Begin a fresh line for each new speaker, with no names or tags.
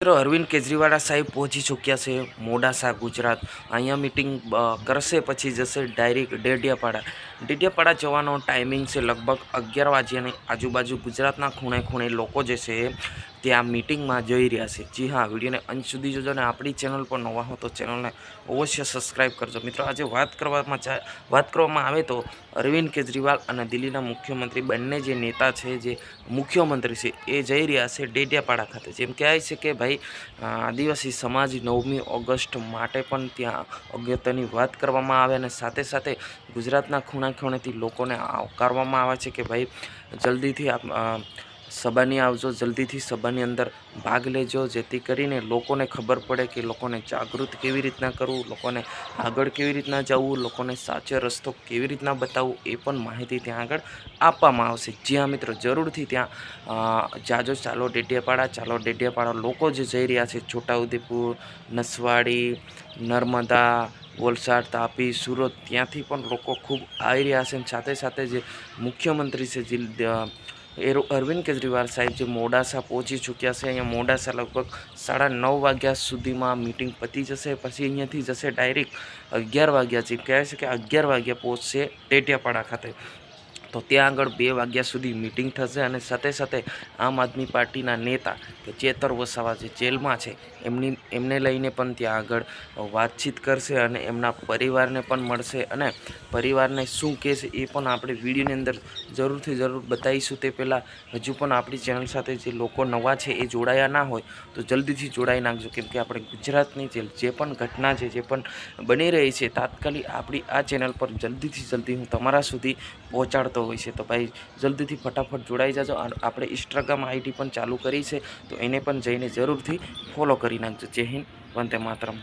મિત્રો, અરવિંદ કેજરીવાળા સાહેબ પહોંચી ચૂક્યા છે મોડાસા, ગુજરાત. અહીંયા મિટિંગ કરશે, પછી જશે ડાયરેક્ટ ડેડિયાપાડા. ડેડિયાપાડા જવાનો ટાઈમિંગ છે લગભગ અગિયાર વાગ્યાની આજુબાજુ ગુજરાતના ખૂણે ખૂણે લોકો જે છે ત્યાં મિટિંગમાં જઈ રહ્યા છે. જી હા, વિડીયોને અંત સુધી જોજો અને આપણી ચેનલ પર નવા હો તો ચેનલને અવશ્ય સબસ્ક્રાઈબ કરજો. મિત્રો, આજે વાત કરવામાં વાત કરવામાં આવે તો અરવિંદ કેજરીવાલ અને દિલ્હીના મુખ્યમંત્રી બંને જે નેતા છે, જે મુખ્યમંત્રી છે, એ જઈ રહ્યા છે ડેડિયાપાડા ખાતે. જેમ કહેવાય છે કે ભાઈ આદિવાસી સમાજ નવમી ઓગસ્ટ માટે પણ ત્યાં અગત્યની વાત કરવામાં આવે અને સાથે સાથે ગુજરાતના ખૂણા ખૂણેથી લોકોને આવકારવામાં આવે છે કે ભાઈ, જલ્દીથી આપ સભાની આવજો, જલ્દીથી સભાની અંદર ભાગ લેજો, જેથી કરીને લોકોને ખબર પડે કે લોકોને જાગૃત કેવી રીતના કરવું, લોકોને આગળ કેવી રીતના જવું, લોકોને સાચો રસ્તો કેવી રીતના બતાવવું, એ પણ માહિતી ત્યાં આગળ આપવામાં આવશે. જ્યાં મિત્રો, જરૂરથી ત્યાં જાજો, ચાલો ડેડિયાપાડા ચાલો ડેડિયાપાડા લોકો જે જઈ રહ્યા છે, છોટાઉદેપુર, નસવાડી, નર્મદા, વલસાડ, તાપી, સુરત, ત્યાંથી પણ લોકો ખૂબ આવી રહ્યા છે સાથે સાથે જે મુખ્યમંત્રી છે, જે એરો- અરવિંદ કેજરીવાલ સાહેબ જે મોડાસા પહોંચી ચૂક્યા છે, અહીંયા મોડાસા લગભગ સાડા નવ વાગ્યા સુધીમાં મિટિંગ પતી જશે. પછી અહીંયાથી જશે ડાયરેક્ટ અગિયાર વાગ્યા જે કહે છે કે અગિયાર વાગ્યા પહોંચશે ટેટિયાપાડા ખાતે. તો ત્યાં આગળ બે વાગ્યા સુધી મિટિંગ થશે અને સાથે સાથે આમ આદમી પાર્ટીના નેતા કે ચેતર વસાવા જે જેલમાં છે, એમની, એમને લઈને પણ ત્યાં આગળ વાતચીત કરશે અને એમના પરિવારને પણ મળશે અને પરિવારને શું કહેશે એ પણ આપણે વિડીયોની અંદર જરૂરથી જરૂર બતાવીશું. તે પહેલાં હજુ પણ આપણી ચેનલ સાથે જે લોકો નવા છે એ જોડાયા ના હોય તો જલ્દીથી જોડાઈ નાખજો. કેમ કે આપણે ગુજરાતની જે પણ ઘટના છે, જે પણ બની રહી છે, તાત્કાલિક આપણી આ ચેનલ પર જલ્દીથી જલ્દી હું તમારા સુધી પહોંચાડતો હોય છે. તો ભાઈ, જલ્દીથી ફટાફટ જોડાઈ જાજો. આપણે ઇન્સ્ટાગ્રામ આઈડી પણ ચાલુ કરી છે. તો એને પણ જઈને જરૂરથી ફોલો કરી નાખજો. જય હિન્દ. વંદે માતરમ.